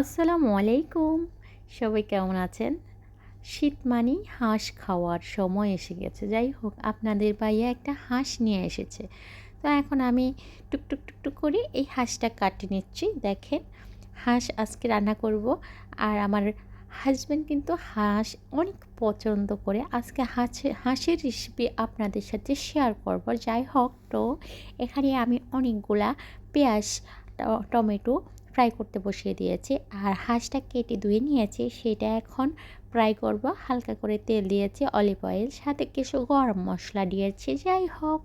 আসসালামু আলাইকুম। সবাই কেমন আছেন? শীত মানেই হাঁস খাওয়ার সময় এসে গেছে। যাই হোক, আপনাদের ভাইয়া একটা হাঁস নিয়ে এসেছে। তো এখন আমি টুকটুক টুকটুক করে এই হাঁসটা কাটে নিচ্ছি। দেখেন, হাঁস আজকে রান্না করব। আর আমার হাজব্যান্ড কিন্তু হাঁস অনেক পছন্দ করে। আজকে হাঁস, হাঁসের রেসিপি আপনাদের সাথে শেয়ার করব। যাই হোক, তো এখানে আমি অনেকগুলা পেঁয়াজ টমেটো ফ্রাই করতে বসিয়ে দিয়েছি। আর হাঁসটা কেটে ধুয়ে নিয়েছি, সেটা এখন ফ্রাই করব। হালকা করে তেল দিয়েছি, অলিভ অয়েল, সাথে কিছু গরম মশলা দিয়েছি। যাই হোক,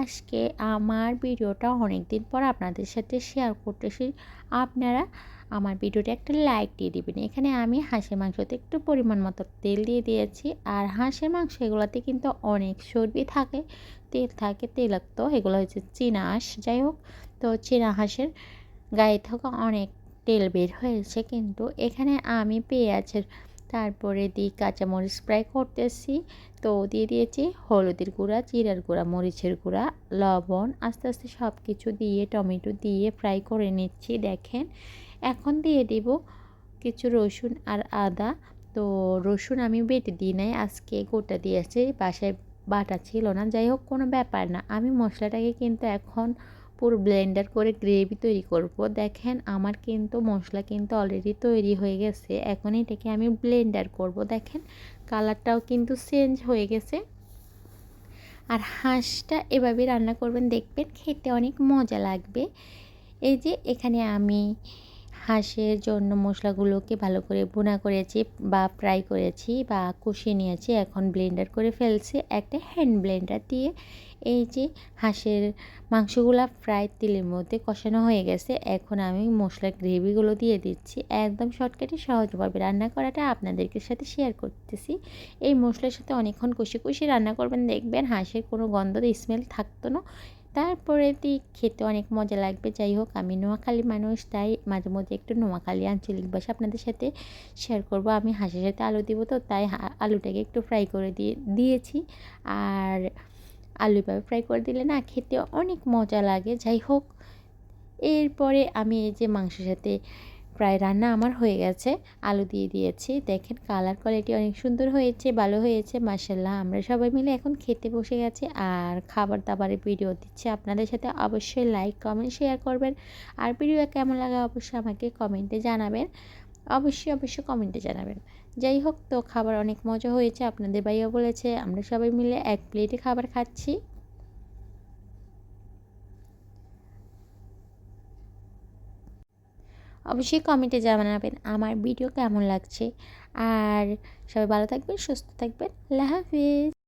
আজকে আমার ভিডিওটা অনেক দিন পর আপনাদের সাথে শেয়ার করতেছি। আপনারা আমার ভিডিওটা একটা লাইক দিয়ে দেবেন। এখানে আমি হাঁসের মাংসতে একটু পরিমাণ মতো তেল দিয়ে দিয়েছি। আর হাঁসের মাংস এগুলোতে কিন্তু অনেক চর্বি থাকে, তেল থাকে, তেলাক্ত, এগুলো হচ্ছে চীনা হাঁস। যাই হোক, তো চীনা হাঁসের গায়ে থাকা অনেক তেল বের হয়েছে কিন্তু এখানে আমি পেঁয়াজের তারপরে দিই কাঁচামরিচ ফ্রাই করতেছি, তো দিয়ে দিয়েছি হলুদের গুঁড়া, জিরার গুঁড়া, মরিচের গুঁড়া, লবণ, আস্তে আস্তে সব কিছু দিয়ে, টমেটো দিয়ে ফ্রাই করে নিচ্ছি, দেখেন। এখন দিয়ে দিব কিছু রসুন আর আদা, তো রসুন আমি বেটে দিই নাই, আজকে গোটা দিয়েছি, বাসায় বাটা ছিল না, যাই হোক কোনো ব্যাপার না, আমি মশলাটাকে কিন্তু এখন পুরো ব্লেন্ডার করে গ্রেভি তৈরি করব। দেখেন আমার কিন্তু মশলা কিন্তু অলরেডি তৈরি হয়ে গেছে। এখন এটাকে আমি ব্লেন্ডার করব। দেখেন কালারটাও কিন্তু চেঞ্জ হয়ে গেছে। আর হাঁসটা এভাবে রান্না করবেন, দেখবেন খেতে অনেক মজা লাগবে। এই যে এখানে আমি হাঁসের জন্য মশলাগুলোকে ভালো করে বোনা করেছি বা ফ্রাই করেছি বা কষিয়ে নিয়েছি। এখন ব্লেন্ডার করে ফেলছি। একটা হ্যান্ড ব্লেন্ডার দিয়ে এই যে হাঁসের মাংসগুলো ফ্রাই তেলের মধ্যে কষানো হয়ে গেছে, এখন আমি মশলার গ্রেভিগুলো দিয়ে দিচ্ছি। একদম শর্টকাটে, সহজভাবে রান্না করাটা আপনাদেরকে সাথে শেয়ার করতেছি। এই মশলার সাথে অনেকক্ষণ কষে কষে রান্না করবেন, দেখবেন হাঁসের কোনো গন্ধ, স্মেল থাকতো না। তারপরে দিই খেতে অনেক মজা লাগবে, যাই হোক আমি নোয়াখালী মানুষ, তাই মাঝে মধ্যে একটু নোয়াখালী আঞ্চলিক ভাষা আপনাদের সাথে শেয়ার করব। আমি হাঁসের সাথে আলু দিব তো, তাই আলুটাকে একটু ফ্রাই করে দিয়ে, দিয়েছি। আর আলু এভাবে ফ্রাই করে দিলে না খেতে অনেক মজা লাগে, যাই হোক। এরপরে আমি এই যে মাংসের সাথে প্রায় রান্না আমার হয়ে গেছে। আলু দিয়ে দিয়েছি। দেখেন কালার কোয়ালিটি অনেক সুন্দর হয়েছে, ভালো হয়েছে মাসাল্লাহ আমরা সবাই মিলে এখন খেতে বসে গেছি আর খাবার দাবারের ভিডিও দিচ্ছে আপনাদের সাথে। অবশ্যই লাইক কমেন্ট শেয়ার করবেন। আর ভিডিও কেমন লাগে অবশ্যই আমাকে কমেন্টে জানাবেন। অবশ্যই অবশ্যই কমেন্টে জানাবেন। যাই হোক, তো খাবার অনেক মজা হয়েছে, আপনাদের ভাইয়া বলেছে। আমরা সবাই মিলে এক প্লেটে খাবার খাচ্ছি। অবশ্যই কমেন্টে জানাবেন আমার ভিডিও কেমন লাগছে। আর সবাই ভালো থাকবেন, সুস্থ থাকবেন। আল্লাহ হাফিজ।